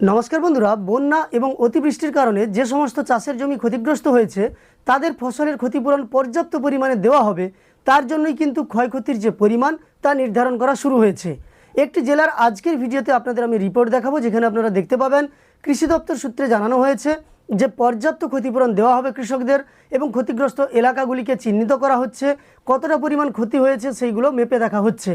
নমস্কার বন্ধুরা, বন্যা এবং অতিবৃষ্টির কারণে যে সমস্ত চাষের জমি ক্ষতিগ্রস্ত হয়েছে, তাদের ফসলের ক্ষতিপূরণ পর্যাপ্ত পরিমাণে দেওয়া হবে। তার জন্যই কিন্তু ক্ষয়ক্ষতির যে পরিমাণ, তা নির্ধারণ করা শুরু হয়েছে। একটি জেলার আজকের ভিডিওতে আপনাদের আমি রিপোর্ট দেখাবো, যেখানে আপনারা দেখতে পাবেন, কৃষি দপ্তর সূত্রে জানানো হয়েছে যে পর্যাপ্ত ক্ষতিপূরণ দেওয়া হবে কৃষকদের এবং ক্ষতিগ্রস্ত এলাকাগুলিকে চিহ্নিত করা হচ্ছে, কতটা পরিমাণ ক্ষতি হয়েছে সেইগুলো মেপে দেখা হচ্ছে।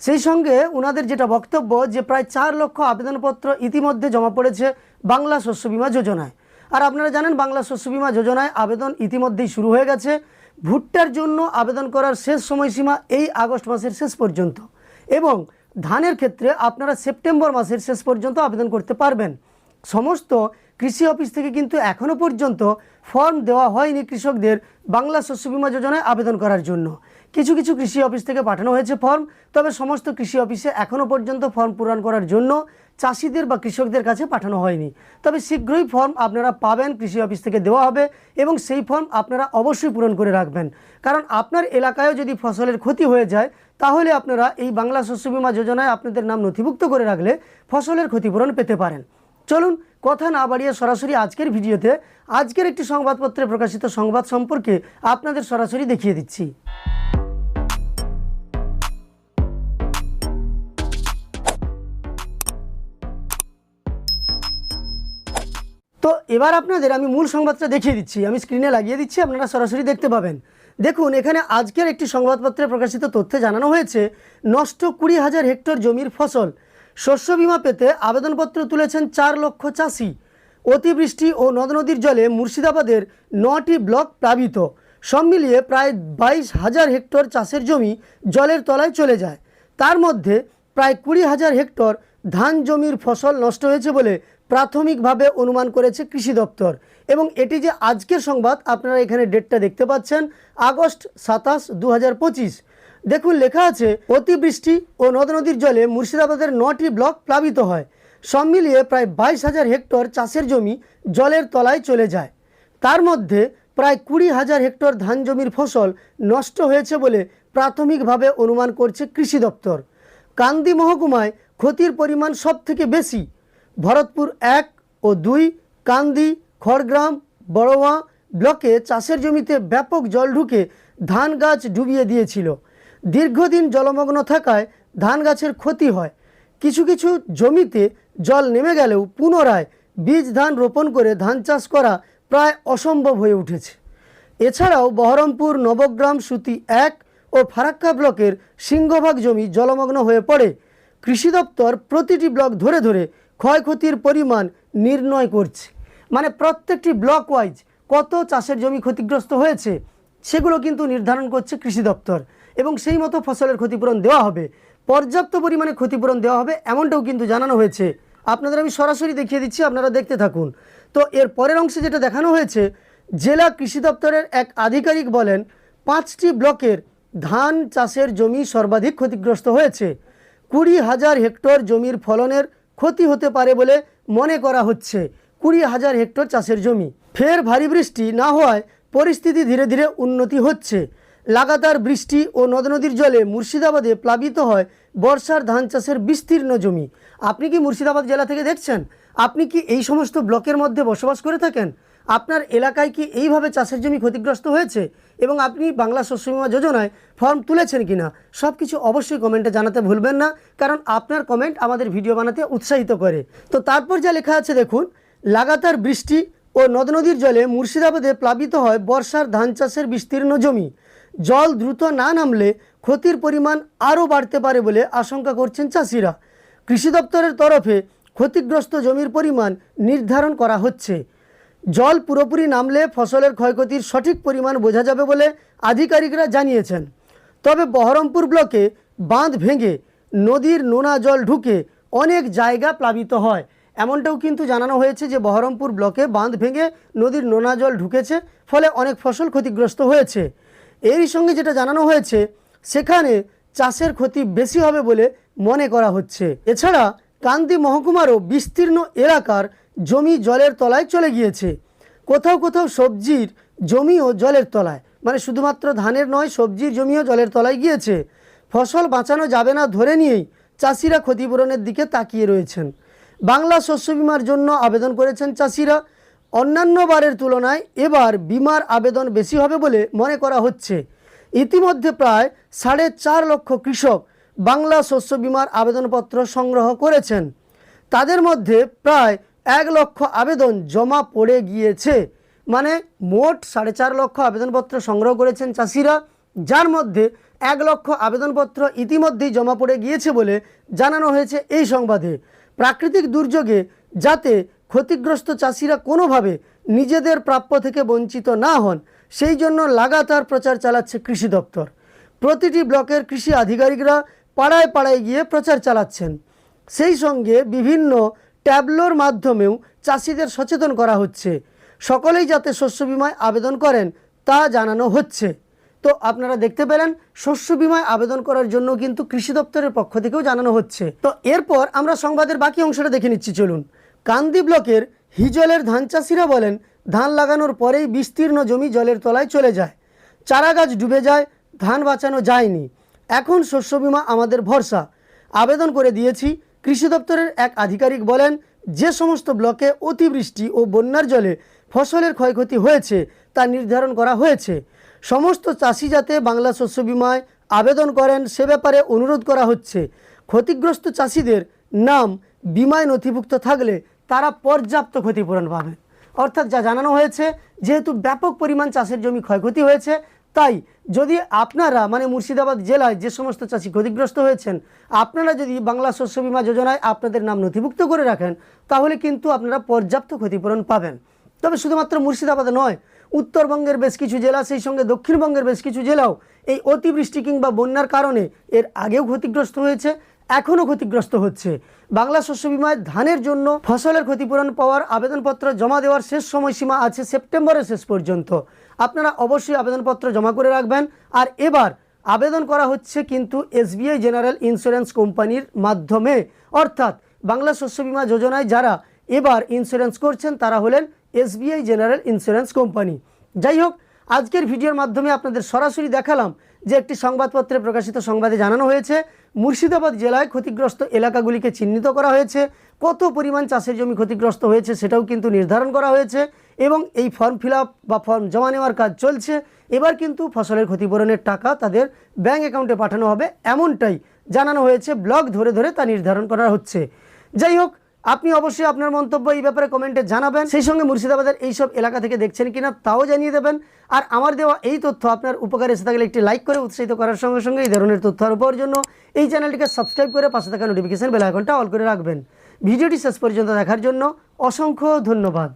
সেই সঙ্গে ওনাদের যেটা বক্তব্য যে প্রায় চার লক্ষ আবেদনপত্র ইতিমধ্যে জমা পড়েছে বাংলা শস্য বিমা যোজনায়। আর আপনারা জানেন, বাংলা শস্য বিমা যোজনায় আবেদন ইতিমধ্যেই শুরু হয়ে গেছে। ভুট্টার জন্য আবেদন করার শেষ সময়সীমা এই আগস্ট মাসের শেষ পর্যন্ত। এবং ধানের ক্ষেত্রে আপনারা সেপ্টেম্বর মাসের শেষ পর্যন্ত আবেদন করতে পারবেন। সমস্ত কৃষি অফিস থেকে কিন্তু এখনও পর্যন্ত ফর্ম দেওয়া হয়নি কৃষকদের বাংলা শস্য বিমা যোজনায় আবেদন করার জন্য। কিছু কিছু কৃষি অফিস থেকে পাঠানো হয়েছে ফর্ম, তবে সমস্ত কৃষি অফিসে এখনও পর্যন্ত ফর্ম পূরণ করার জন্য চাষিদের বা কৃষকদের কাছে পাঠানো হয়নি। তবে শীঘ্রই ফর্ম আপনারা পাবেন, কৃষি অফিস থেকে দেওয়া হবে এবং সেই ফর্ম আপনারা অবশ্যই পূরণ করে রাখবেন। কারণ আপনার এলাকায়ও যদি ফসলের ক্ষতি হয়ে যায়, তাহলে আপনারা এই বাংলা শস্য বিমা যোজনায় আপনাদের নাম নথিভুক্ত করে রাখলে ফসলের ক্ষতিপূরণ পেতে পারেন। চলুন, কথা না বাড়িয়ে সরাসরি আজকের ভিডিওতে আজকের একটি সংবাদপত্রে প্রকাশিত সংবাদ সম্পর্কে আপনাদের সরাসরি দেখিয়ে দিচ্ছি। তো এবার আপনাদের আমি মূল সংবাদটা দেখিয়ে দিচ্ছি। আমি স্ক্রিনে লাগিয়ে দিচ্ছি, আপনারা সরাসরি দেখতে পাবেন। দেখুন, এখানে আজকের একটি সংবাদপত্রে প্রকাশিত তথ্যে জানানো হয়েছে, নষ্ট কুড়ি হাজার হেক্টর জমির ফসল। শস্য বীমা পেতে আবেদনপত্র তুলেছেন চার লক্ষ চাষি। অতিবৃষ্টি ও নদ নদীর জলে মুর্শিদাবাদের নটি ব্লক প্লাবিত। সব মিলিয়ে প্রায় বাইশ হাজার হেক্টর চাষের জমি জলের তলায় চলে যায়। তার মধ্যে প্রায় কুড়ি হাজার হেক্টর ধান জমির ফসল নষ্ট হয়েছে বলে প্রাথমিকভাবে অনুমান করেছে কৃষি দপ্তর। এবং এটি যে আজকের সংবাদ, আপনারা এখানে ডেটটা দেখতে পাচ্ছেন, আগস্ট সাতাশ দু দেখুন, লেখা আছে, অতিবৃষ্টি ও নদ নদীর জলে মুর্শিদাবাদের নটি ব্লক প্লাবিত হয়। সব মিলিয়ে প্রায় বাইশ হাজার হেক্টর চাষের জমি জলের তলায় চলে যায়। তার মধ্যে প্রায় কুড়ি হাজার হেক্টর ধান জমির ফসল নষ্ট হয়েছে বলে প্রাথমিকভাবে অনুমান করছে কৃষি দপ্তর। কান্দি মহকুমায় ক্ষতির পরিমাণ সব থেকে বেশি। ভরতপুর এক ও দুই, কান্দি, খড়গ্রাম, বড়োয়া ব্লকে চাষের জমিতে ব্যাপক জল ঢুকে ধান গাছ ডুবিয়ে দিয়েছিল। দীর্ঘদিন জলমগ্ন থাকায় ধান গাছের ক্ষতি হয়। কিছু কিছু জমিতে জল নেমে গেলেও পুনরায় বীজ ধান রোপণ করে ধান চাষ করা প্রায় অসম্ভব হয়ে উঠেছে। এছাড়াও বহরমপুর, নবগ্রাম, সুতি এক ও ফারাক্কা ব্লকের সিংহভাগ জমি জলমগ্ন হয়ে পড়ে। কৃষি দপ্তর প্রতিটি ব্লক ধরে ধরে ক্ষয়ক্ষতির পরিমাণ নির্ণয় করছে। মানে প্রত্যেকটি ব্লক ওয়াইজ কত চাষের জমি ক্ষতিগ্রস্ত হয়েছে, সেগুলো কিন্তু নির্ধারণ করছে কৃষি দপ্তর। এবং সেই মতো ফসলের ক্ষতিপূরণ দেওয়া হবে। পর্যাপ্ত পরিমাণে ক্ষতিপূরণ দেওয়া হবে এমনটাও কিন্তু জানানো হয়েছে। আপনাদের আমি সরাসরি দেখিয়ে দিচ্ছি, আপনারা দেখতে থাকুন। তো এর পরের অংশে যেটা দেখানো হয়েছে, জেলা কৃষি দপ্তরের এক আধিকারিক বলেন, পাঁচটি ব্লকের ধান চাষের জমি সর্বাধিক ক্ষতিগ্রস্ত হয়েছে। কুড়ি হাজার হেক্টর জমির ফলনের ক্ষতি হতে পারে বলে মনে করা হচ্ছে। কুড়ি হাজার হেক্টর চাষের জমি। ফের ভারী বৃষ্টি না হওয়ায় পরিস্থিতি ধীরে ধীরে উন্নতি হচ্ছে। লাগাতার বৃষ্টি ও নদ নদীর জলে মুর্শিদাবাদে প্লাবিত হয় বর্ষার ধান চাষের বিস্তীর্ণ জমি। আপনি কি মুর্শিদাবাদ জেলা থেকে দেখছেন? আপনি কি এই সমস্ত ব্লকের মধ্যে বসবাস করে থাকেন? আপনার এলাকায় কি এইভাবে চাষের জমি ক্ষতিগ্রস্ত হয়েছে এবং আপনি বাংলা শস্য বীমা যোজনায় ফর্ম তুলেছেন কিনা সব কিছু অবশ্যই কমেন্টে জানাতে ভুলবেন না, কারণ আপনার কমেন্ট আমাদের ভিডিও বানাতে উৎসাহিত করে। তো তারপর যা লেখা আছে দেখুন, লাগাতার বৃষ্টি ও নদ নদীর জলে মুর্শিদাবাদে প্লাবিত হয় বর্ষার ধান চাষের বিস্তীর্ণ জমি। জল দ্রুত না নামলে ক্ষতির পরিমাণ আরও বাড়তে পারে বলে আশঙ্কা করছেন চাষিরা। কৃষি দপ্তরের তরফে ক্ষতিগ্রস্ত জমির পরিমাণ নির্ধারণ করা হচ্ছে। জল পুরোপুরি নামলে ফসলের ক্ষয়ক্ষতির সঠিক পরিমাণ বোঝা যাবে বলে আধিকারিকরা জানিয়েছেন। তবে বহরমপুর ব্লকে বাঁধ ভেঙে নদীর নোনা জল ঢুকে অনেক জায়গা প্লাবিত হয়। এমনটাও কিন্তু জানানো হয়েছে যে বহরমপুর ব্লকে বাঁধ ভেঙে নদীর নোনা জল ঢুকেছে, ফলে অনেক ফসল ক্ষতিগ্রস্ত হয়েছে। এরই সঙ্গে যেটা জানানো হয়েছে, সেখানে চাষের ক্ষতি বেশি হবে বলে মনে করা হচ্ছে। এছাড়া কান্দি মহকুমারও বিস্তীর্ণ এলাকার জমি জলের তলায় চলে গিয়েছে। কোথাও কোথাও সবজির জমিও জলের তলায়। মানে শুধুমাত্র ধানের নয়, সবজির জমিও জলের তলায় গিয়েছে। ফসল বাঁচানো যাবে না ধরে নিয়েই চাষিরা ক্ষতিপূরণের দিকে তাকিয়ে রয়েছেন। বাংলা শস্য বিমার জন্য আবেদন করেছেন চাষিরা। অন্যান্য বারের তুলনায় এবার বিমার আবেদন বেশি হবে বলে মনে করা হচ্ছে। ইতিমধ্যে প্রায় সাড়ে চার লক্ষ কৃষক বাংলা শস্য বিমার আবেদনপত্র সংগ্রহ করেছেন। তাদের মধ্যে প্রায় এক লক্ষ আবেদন জমা পড়ে গিয়েছে। মানে মোট সাড়ে চার লক্ষ আবেদনপত্র সংগ্রহ করেছেন চাষিরা, যার মধ্যে এক লক্ষ আবেদনপত্র ইতিমধ্যেই জমা পড়ে গিয়েছে বলে জানানো হয়েছে এই সংবাদে। প্রাকৃতিক দুর্যোগে যাতে ক্ষতিগ্রস্ত চাষিরা কোনোভাবে নিজেদের প্রাপ্য থেকে বঞ্চিত না হন, সেই জন্য লাগাতার প্রচার চালাচ্ছে কৃষি দপ্তর। প্রতিটি ব্লকের কৃষি আধিকারিকরা পাড়ায় পাড়ায় গিয়ে প্রচার চালাচ্ছেন। সেই সঙ্গে বিভিন্ন ট্যাবলোর মাধ্যমেও চাষিদের সচেতন করা হচ্ছে। সকলেই যাতে শস্য বিমায় আবেদন করেন, তা জানানো হচ্ছে। তো আপনারা দেখতে পেলেন, শস্য বিমায় আবেদন করার জন্য কিন্তু কৃষি দপ্তরের পক্ষ থেকেও জানানো হচ্ছে। তো এরপর আমরা সংবাদের বাকি অংশটা দেখে নিচ্ছি, চলুন। কান্দি ব্লকের হিজলের ধান চাষিরা বলেন, ধান লাগানোর পরেই বিস্তীর্ণ জমি জলের তলায় চলে যায়। চারা গাছ ডুবে যায়, ধান বাঁচানো যায়নি। এখন শস্য বিমা আমাদের ভরসা। আবেদন করে দিয়েছি কৃষি দপ্তরের এক আধিকারিক বলেন, যে সমস্ত ব্লকে অতিবৃষ্টি ও বন্যার জলে ফসলের ক্ষয়ক্ষতি হয়েছে তা নির্ধারণ করা হয়েছে। সমস্ত চাষি যাতে বাংলা শস্য বিমায় আবেদন করেন, সে ব্যাপারে অনুরোধ করা হচ্ছে। ক্ষতিগ্রস্ত চাষিদের নাম বিমায় নথিভুক্ত থাকলে তারা পর্যাপ্ত ক্ষতিপূরণ পাবেন অর্থাৎ যা জানানো হয়েছে, যেহেতু ব্যাপক পরিমাণ চাষের জমি ক্ষয়ক্ষতি হয়েছে তাই যদি আপনারা মানে মুর্শিদাবাদ জেলায় যে সমস্ত চাষি ক্ষতিগ্রস্ত হয়েছেন, আপনারা যদি বাংলা শস্য বিমা যোজনায় আপনাদের নাম নথিভুক্ত করে রাখেন, তাহলে কিন্তু আপনারা পর্যাপ্ত ক্ষতিপূরণ পাবেন। তবে শুধুমাত্র মুর্শিদাবাদ নয়, উত্তরবঙ্গের বেশ কিছু জেলা, সেই সঙ্গে দক্ষিণবঙ্গের বেশ কিছু জেলাও এই অতিবৃষ্টি কিংবা বন্যার কারণে এর আগেও ক্ষতিগ্রস্ত হয়েছে। এখনও ক্ষতিগ্রস্ত হচ্ছে। বাংলা শস্য বিমায় ধানের জন্য ফসলের ক্ষতিপূরণ পাওয়ার আবেদনপত্র জমা দেওয়ার শেষ সময়সীমা আছে সেপ্টেম্বরের শেষ পর্যন্ত। আপনারা অবশ্যই আবেদনপত্র জমা করে রাখবেন। আর এবার আবেদন করা হচ্ছে কিন্তু এসবিআই জেনারেল ইন্স্যুরেন্স কোম্পানির মাধ্যমে। অর্থাৎ বাংলা শস্য বিমা যোজনায় যারা এবার ইন্স্যুরেন্স করছেন, তারা হলেন এসবিআই জেনারেল ইন্স্যুরেন্স কোম্পানি। যাই হোক, আজকের ভিডিওর মাধ্যমে আপনাদের সরাসরি দেখালাম যে একটি সংবাদপত্রে প্রকাশিত সংবাদে জানানো হয়েছে, মুর্শিদাবাদ জেলায় ক্ষতিগ্রস্ত এলাকাগুলিকে চিহ্নিত করা হয়েছে। কত পরিমাণ চাষের জমি ক্ষতিগ্রস্ত হয়েছে সেটাও কিন্তু নির্ধারণ করা হয়েছে এবং এই ফর্ম ফিল বা ফর্ম জমা নেওয়ার কাজ চলছে। এবার কিন্তু ফসলের ক্ষতিপূরণের টাকা তাদের ব্যাঙ্ক অ্যাকাউন্টে পাঠানো হবে, এমনটাই জানানো হয়েছে ব্লক ধরে ধরে তা নির্ধারণ করা হচ্ছে। যাই হোক আপনি অবশ্যই আপনার মন্তব্য এই ব্যাপারে কমেন্টে জানাবেন। সেই সঙ্গে মুর্শিদাবাদের এইসব এলাকা থেকে দেখছেন কিনা তাও জানিয়ে দেবেন। আর আমার দেওয়া এই তথ্য আপনার উপকারে এসে থাকলে একটি লাইক করে উৎসাহিত করার সঙ্গে সঙ্গে এই ধরনের তথ্য আরও পাওয়ার জন্য এই চ্যানেলটিকে সাবস্ক্রাইব করে পাশে থাকা নোটিফিকেশন বেলাইকনটা অল করে রাখবেন। ভিডিওটি শেষ পর্যন্ত দেখার জন্য অসংখ্য ধন্যবাদ।